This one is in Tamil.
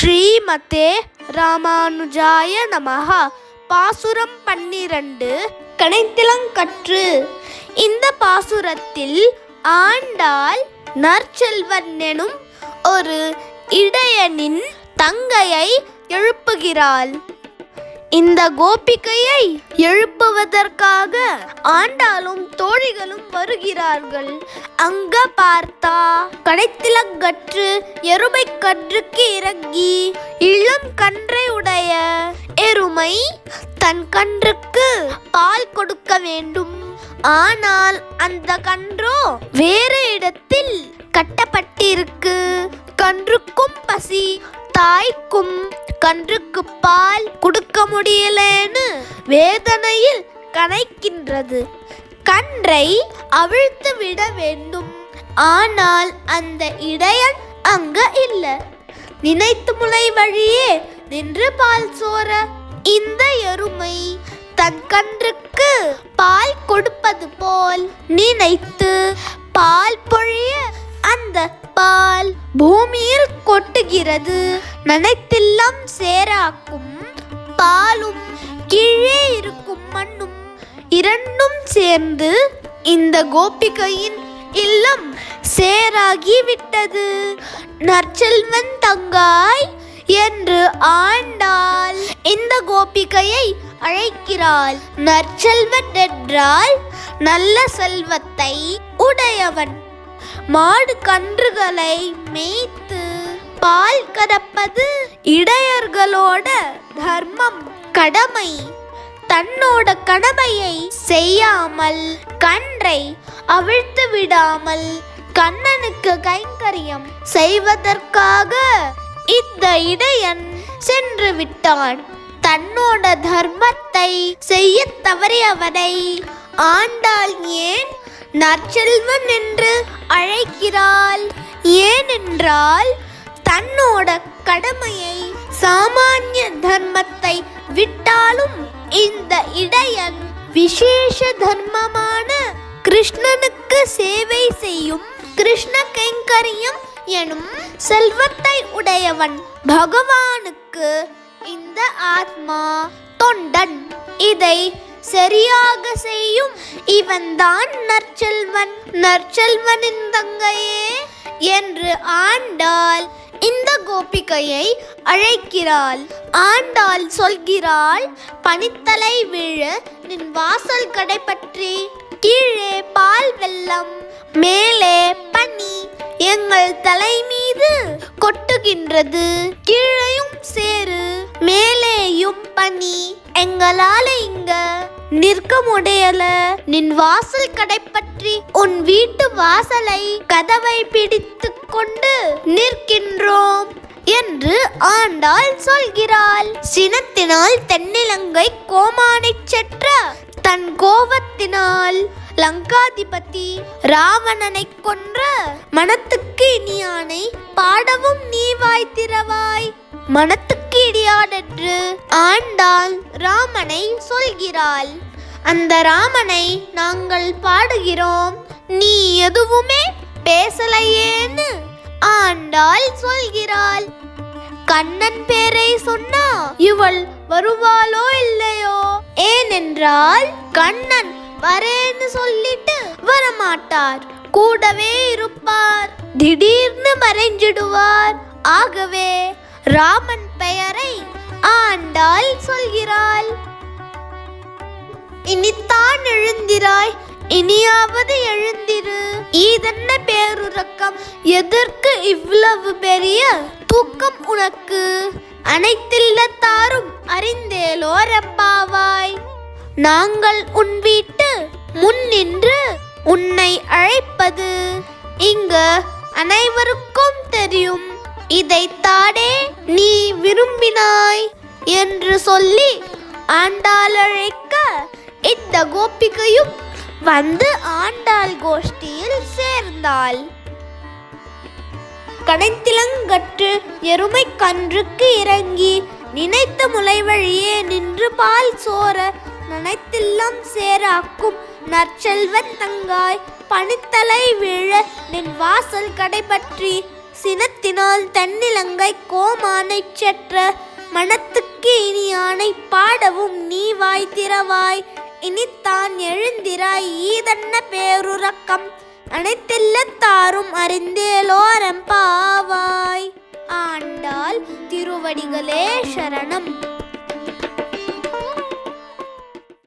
ஸ்ரீமதே ராமானுஜாய நமஹ. பாசுரம் பன்னிரண்டு. கனைத்திலங்கற்று இந்த பாசுரத்தில் ஆண்டாள் நற்செல்வன் எனும் ஒரு இடையனின் தங்கையை எழுப்புகிறாள். இந்த கோபிகையை எழுப்புவதற்காக ஆண்டாளும் தோழிகளும் வருகிறார்கள். அங்க பார்த்தா கடைத்திலங்கற்று எருமை கன்றுக்கு இறங்கி இளம் கன்றை உடைய எருமை தன் கன்றுக்கு பால் கொடுக்க வேண்டும். ஆனால் அந்த கன்றோ வேறு இடத்தில் கட்டப்பட்டிருக்கு. கன்றுக்கும் பசி தாய்க்கும் கன்றுக்கு பால் கொடுக்க முடியலன்னு வேதனையில் கனைக்கின்றது. கன்றை அவிழ்த்து விட வேண்டும். ஆனால் அந்த இடையன் அங்க இல்ல. நினைத்து முளை வழியே நின்று பால் சோர இந்த எருமை தன் கன்றுக்கு பால் கொடுப்பது போல் நினைத்து பால் பொழிய அந்த பால் பூமியில் கொட்டுகிறது. நனைத்தெல்லாம் சேராக்கும். பாலும் கீழே இருக்கும் மண்ணும் இரண்டும் சேர்ந்து இந்த கோபிகையின் இல்லம் சேராகிவிட்டது. நற்செல்வன் தங்காய் என்று ஆண்டாள். இந்த கோபிகையை அழைக்கிறாள். நற்செல்வன் என்றால் நல்ல செல்வத்தை உடையவன். மாடு கன்றுகளை மேய்த்து பால் கறப்பது இடையர்களோட தர்மம் கடமை. தன்னோட கடமையை செய்யாமல் கன்றை அவிழ்த்து விடாமல் கண்ணனுக்கு கைங்கரியம் செய்வதற்காக இந்த இடையன் சென்று விட்டான். தன்னோட தர்மத்தை செய்ய தவறியவனை ஆண்டாள் ஏன் நற்செல்வன் என்று அழைக்கிறாள்? ஏனென்றால் தன்னோட கடமையை சாமானிய தர்மத்தை விட்டாலும் இந்த இடையன் விசேஷ தர்மமான கிருஷ்ணனுக்கு சேவை செய்யும் கிருஷ்ண கைங்கரியம் எனும் செல்வத்தை உடையவன் பகவானுக்கு இந்த ஆத்மா தொண்டன். இதை சரியாக செய்யும் இவன்தான் நற்செல்வன். நற்செல்வனின் தங்கையே என்று ஆண்டாள் இந்த கோபிகையை அழைக்கிறாள். ஆண்டாள் சொல்கிறாள் பனித்தலை விழ நின் வாசல் கடை பற்றி. கீழே பால் வெள்ளம் மேலே பனி. எங்கள் தலை மீது கொட்டுகின்றது கீழையும் சேரு மேலேயும் பனி. எங்களால இங்க நிற்க முடியல நின் வாசல் கடை பற்றி உன் வீட்டு வாசலை கதவை பிடித்து கொண்டு நிற்கின்றோம் என்று ஆண்டாள் சொல்கிறாள். சினத்தினால் தென்னிலங்கை கோமானைச் செற்ற தன் கோபத்தினால் லங்காதிபதி ராவணனை கொன்ற மனத்துக்கு இனியானை பாடவும் நீ வாய் திறவாய். மனத்துக்கு முடியாதென்று ஆண்டாள் ராமனை சொல்கிறாள். அந்த ராமனை நாங்கள் பாடுகிறோம். நீ எதுவுமே பேசலையேன்னு ஆண்டாள் சொல்கிறாள். கண்ணன் பேரை சொன்னா இவள் வருவாளோ இல்லையோ? ஏனென்றால் கண்ணன் வரேன்னு சொல்லிட்டு வரமாட்டார். கூடவே இருப்பார். திடீர்னு மறைஞ்சிடுவார். ஆகவே ராமன் பெயரை ஆண்டாள் சொல்கிறாள். இனித்தான் எழுந்திராய் இனியாவது எழுந்திரு. இதென்ன பேருறக்கம் எதற்கு இவ்வளவு பெரிய தூக்கம் உனக்கு? அனைத்தில்லத்தாரும் அறிந்தேலோ ரப்பாவாய் நாங்கள் உன் வீட்டு முன் நின்று உன்னை அழைப்பது. இங்கு அனைவருக்கும் தெரியும். இதைத்தானே நீ விரும்பினாய் என்று சொல்லி ஆண்டாள் அழைக்க இந்த கோபிகையும் வந்து ஆண்டாள் கோஷ்டியில் சேர்ந்தாள். கடைத்திலங்கற்று எருமை கன்றுக்கு இறங்கி நினைத்த முளை வழியே நின்று பால் சோர நனைத்தெல்லாம் சேராக்கும் நற்செல்வன் தங்காய் பனித்தலை வீழ நின் வாசல் கடைபற்றி பற்றி சினத்தினால் தன்னிலங்கை கோமானைச் செற்ற மனத்துக்கு இனி இனியானை பாடவும் நீ வாய் திறவாய். இனித்தான் எழுந்திராய் ஈதன்ன பேருறக்கம். அனைத்தெல்லத்தாரும் அறிந்தேலோரம் பாவாய் ஆண்டாள் திருவடிகளே சரணம்.